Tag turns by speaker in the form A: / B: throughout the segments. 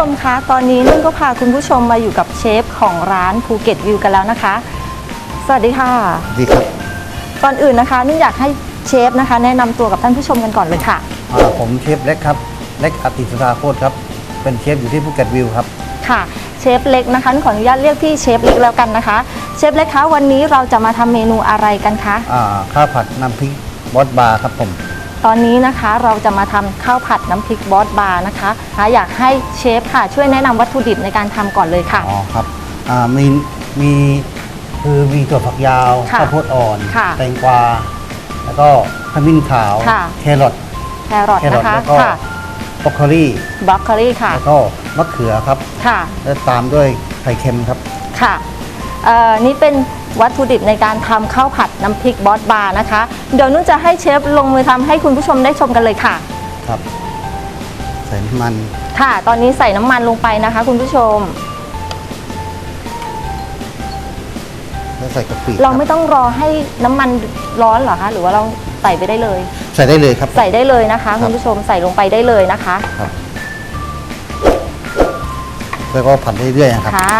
A: ชมคะตอนนี้นุ่นก็พาคุณผู้ชมมาอยู่กับเชฟของร้านภูเก็ตวิวกันแล้วนะคะ สวัสดีค่ะ
B: ดีครับ
A: ก่อนอื่นนะคะนุ่นอยากให้เชฟนะคะ แนะนำตัวกับท่านผู้ชมกันก่อนเลยค่ะ
B: อ่าผมเชฟเล็กครับ เล็กอติสุธาโคตรครับ เป็นเชฟอยู่ที่ภูเก็ตวิวครับ
A: ค่ะ เชฟเล็กนะคะนุ่นขออนุญาตเรียกพี่เชฟเล็กแล้วกันนะคะ เชฟเล็กคะวันนี้เราจะมาทำเมนูอะไรกันคะ
B: อ่าข้าวผัดน้ำพริกบอสบาร์ครับผม
A: ตอนนี้นะคะเราจะมาทำข้าวผัดน้ำพริกบอสบาร์นะคะค่ะอยากให้เชฟค่ะช่วยแนะนำวัตถุดิบในการทำก่อนเลยค่ะ
B: อ๋อครับอ่ามีมีคือมีถั่วฝักยาว
A: ค่ะ
B: ข้าวโพดอ่อน
A: ค่ะ
B: แตงกวา แล้วก็ขมิ้นขาว
A: ค่ะ
B: แครอท
A: แครอท
B: แครอ
A: นะ
B: ท
A: คะ
B: แล้วก็
A: ค่ะ
B: บรอกโคลี
A: บรอกโคลีค่ะ
B: แล้วก็มะเขือครับ
A: ค่ะ
B: แล้วตามด้วยไข่เค็มครับ
A: ค่ะเอ่อนี่เป็น วัตถุดิบในการทำข้าวผัดน้ำพริกบอสบาร์นะคะ เดี๋ยวนุ่นจะให้เชฟลงมือทำให้คุณผู้ชมได้ชมกันเลยค่ะ
B: ครับ ใส่น้ำมัน
A: ค่ะ ตอนนี้ใส่น้ำมันลงไปนะคะ คุณผู้ชม
B: แล้วใส่กะปิ
A: เรา
B: คบ
A: ไม่ต้องรอให้น้ำมันร้อนเหรอคะ หรือว่าเราใส่ไปได้เลย
B: ใส่ได้เลยครับ
A: ใส่ได้เลยนะคะ
B: ครับ
A: คุณผู้ชมใส่ลงไปได้เลยนะคะ
B: ครับ แล้วก็ผัดเรื่อยๆนะครับ
A: ค่ะ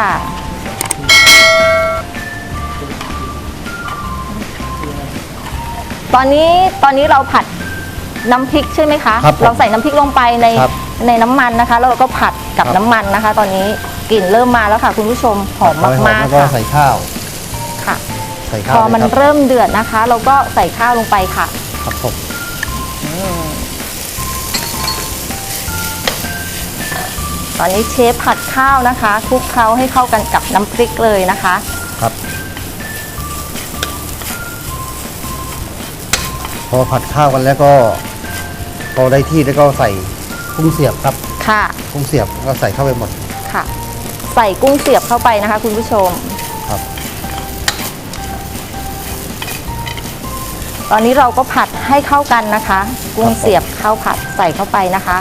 A: ตอนนี้ตอนนี้เราผัดน้ำพริกใช่ไหมคะ
B: ครับผม
A: เราใส่น้ำพริกลงไปใน
B: ครับ
A: ในน้ำมันนะคะแล้วเราก็ผัดกับ
B: ครับ
A: น้ำมันนะคะ ตอนนี้กลิ่นเริ่มมาแล้วค่ะ คุณผู้ชมหอม
B: ผัดไว้
A: มาก
B: แล้ว
A: ๆ
B: ก็
A: ค่ะ
B: ใส่ข้าว
A: ค่ะ
B: ใส่
A: พ
B: ข้าว
A: อมัน
B: เลยครับ
A: เริ่มเดือดนะคะ เราก็ใส่ข้าวลงไปค่ะ
B: ครับผม
A: ตอนนี้เชฟผัดข้าวนะคะคลุกเคล้าให้เข้ากันกับน้ำพริกเลยนะคะ
B: ครับ พอผัดข้าวกันแล้วก็ พอได้ที่แล้วก็ใส่กุ้งเสียบครับ
A: ค่ะ
B: กุ้งเสียบก็ใส่เข้าไปหมด
A: ค่ะ ใส่กุ้งเสียบเข้าไปนะคะ คุณผู้ชม
B: ครับ
A: ตอนนี้เราก็ผัดให้เข้ากันนะคะ กุ้งเสียบข้าวผัดใส่เข้าไปนะคะ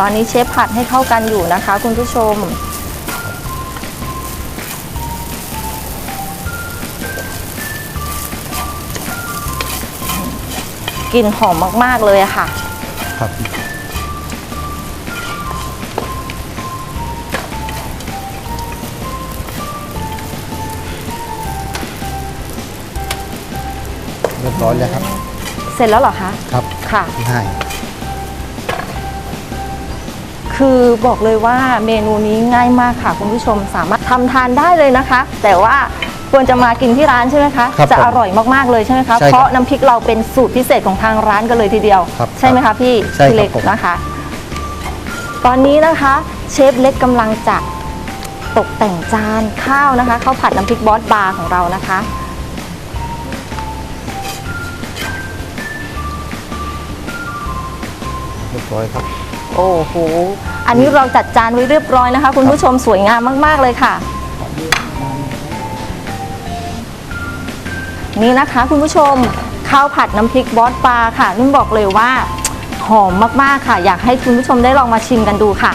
A: ตอนนี้เชฟผัดให้เข้ากันอยู่นะคะ คุณผู้ชม กลิ่นหอมมาก ๆ เลยอะค่ะ
B: ครับเรียบร้อยแล้วครับ
A: เสร็จแล้วเหรอคะ
B: ครับ
A: ค่ะ
B: ง่าย
A: คือบอกเลยว่าเมนูนี้ง่ายมากค่ะ คุณผู้ชมสามารถทำทานได้เลยนะคะ แต่ว่า ควรจะมากินที่ร้านใช่ไหมคะ
B: ครับ
A: จะ
B: ผม
A: อร่อยมากๆเลยใช่ไหมคะ
B: ใช่ครับ
A: เพราะน้ำพริกเราเป็นสูตรพิเศษของทางร้านกันเลยทีเดียว
B: ครับ
A: ใช่ไหมคะพี่
B: ใช่ครับ
A: พี่เล็ก
B: ผม
A: นะคะ ตอนนี้นะคะเชฟเล็กกำลังจะตกแต่งจานข้าวนะคะข้าวผัดน้ำพริกบอสบาร์ของเรานะคะ
B: เรียบร้อยครับ
A: โอ้โห อันนี้เราจัดจานไว้เรียบร้อยนะคะ คุณผู้ชมสวยงามมาก ๆ เลยค่ะ นี่นะคะ คุณผู้ชมข้าวผัดน้ำพริกบอสปลาค่ะนุ่นบอกเลยว่าหอมมากๆค่ะ อยากให้คุณผู้ชมได้ลองมาชิมกันดูค่ะ